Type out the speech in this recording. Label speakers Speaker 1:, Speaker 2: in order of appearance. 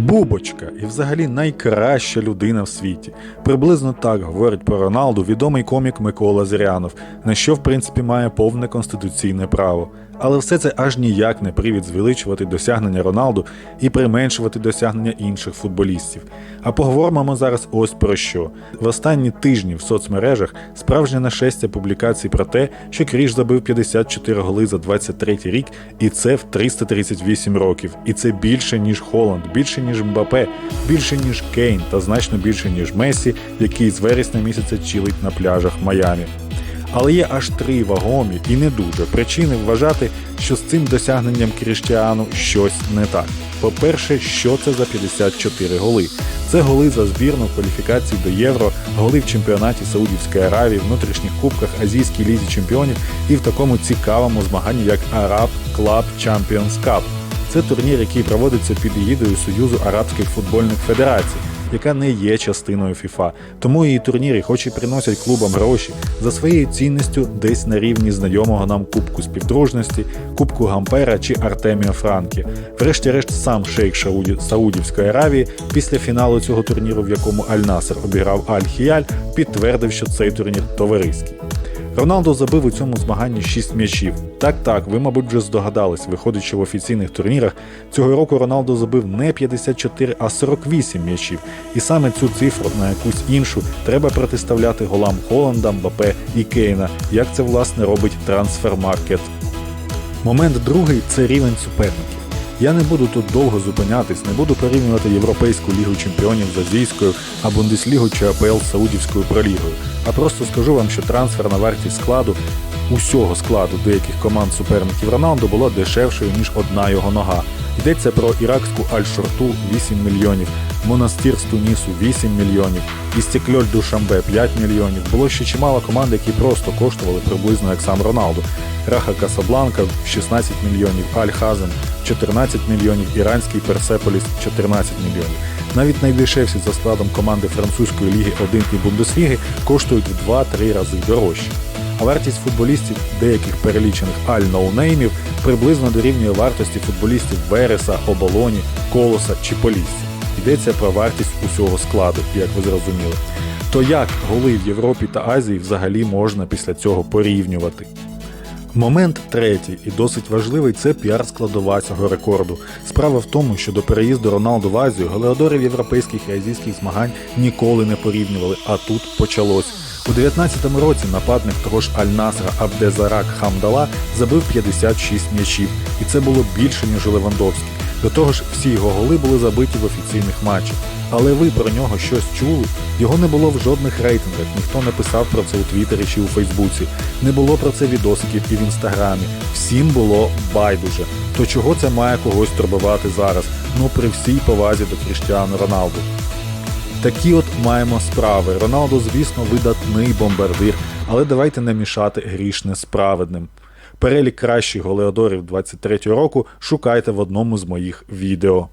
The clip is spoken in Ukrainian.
Speaker 1: Бубочка і взагалі найкраща людина в світі. Приблизно так говорить про Роналду відомий комік Микола Зирянов, на що в принципі має повне конституційне право. Але все це аж ніяк не привід звеличувати досягнення Роналду і применшувати досягнення інших футболістів. А поговоримо ми зараз ось про що. В останні тижні в соцмережах справжнє нашестя публікацій про те, що Кріш забив 54 голи за 23 рік, і це в 338 років. І це більше ніж Холланд, більше ніж Мбапе, більше ніж Кейн та значно більше ніж Месі, який з вересня місяця чилить на пляжах Майамі. Але є аж три вагомі і не дуже причини вважати, що з цим досягненням Кріштіану щось не так. По-перше, що це за 54 голи? Це голи за збірну кваліфікації до Євро, голи в чемпіонаті Саудівської Аравії, внутрішніх кубках Азійській лізі чемпіонів і в такому цікавому змаганні, як Arab Club Champions Cup. Це турнір, який проводиться під егідою Союзу Арабських футбольних федерацій, яка не є частиною ФІФА. Тому її турніри, хоч і приносять клубам гроші, за своєю цінністю десь на рівні знайомого нам Кубку співдружності, Кубку Гампера чи Артемія Франкі. Врешті-решт, сам шейх Шауді- Саудівської Аравії після фіналу цього турніру, в якому Аль-Насер обіграв Аль-Хіяль, підтвердив, що цей турнір товариський. Роналдо забив у цьому змаганні 6 м'ячів. Так, так, ви, мабуть, вже здогадались, виходить, що в офіційних турнірах цього року Роналдо забив не 54, а 48 м'ячів. І саме цю цифру на якусь іншу треба протиставляти голам Холланда, Мбапе і Кейна, як це власне робить трансфермаркет. Момент другий це рівень суперників. Я не буду тут довго зупинятись, не буду порівнювати Європейську лігу чемпіонів з азійською, а Бундеслігу чи АПЛ з Саудівською пролігою. А просто скажу вам, що трансферна вартість складу усього складу деяких команд суперників Роналду була дешевшою, ніж одна його нога. Йдеться про іракську Аль-Шорту 8 мільйонів, Монастир з Тунісу 8 мільйонів, Істекльоль Душамбе 5 мільйонів. Було ще чимало команд, які просто коштували приблизно як сам Роналду. Раха Касабланка 16 мільйонів, Аль-Хазен 14 мільйонів, іранський Персеполіс 14 мільйонів. Навіть найдешевші за складом команди французької ліги 1 і Бундесліги коштують в 2-3 рази дорожче. А вартість футболістів деяких перелічених аль-ноунеймів приблизно дорівнює вартості футболістів Вереса, Оболоні, Колоса чи Полісся. Йдеться про вартість усього складу, як ви зрозуміли. То як голи в Європі та Азії взагалі можна після цього порівнювати? Момент третій і досить важливий це піар-складова цього рекорду. Справа в тому, що до переїзду Роналду в Азію галеодорів європейських і азійських змагань ніколи не порівнювали, а тут почалось. У 19-му році нападник того ж Аль-Насра Абдезарак Хамдала забив 56 м'ячів, і це було більше, ніж у Левандовський. До того ж, всі його голи були забиті в офіційних матчах. Але ви про нього щось чули? Його не було в жодних рейтингах, ніхто не писав про це у Твіттері чи у Фейсбуці. Не було про це відосиків і в інстаграмі. Всім було байдуже. То чого це має когось турбувати зараз? Ну при всій повазі до Кріштіану Роналду. Такі от маємо справи. Роналдо, звісно, видатний бомбардир, але давайте не мішати грішне з праведним. Перелік кращих голеодорів 23 року шукайте в одному з моїх відео.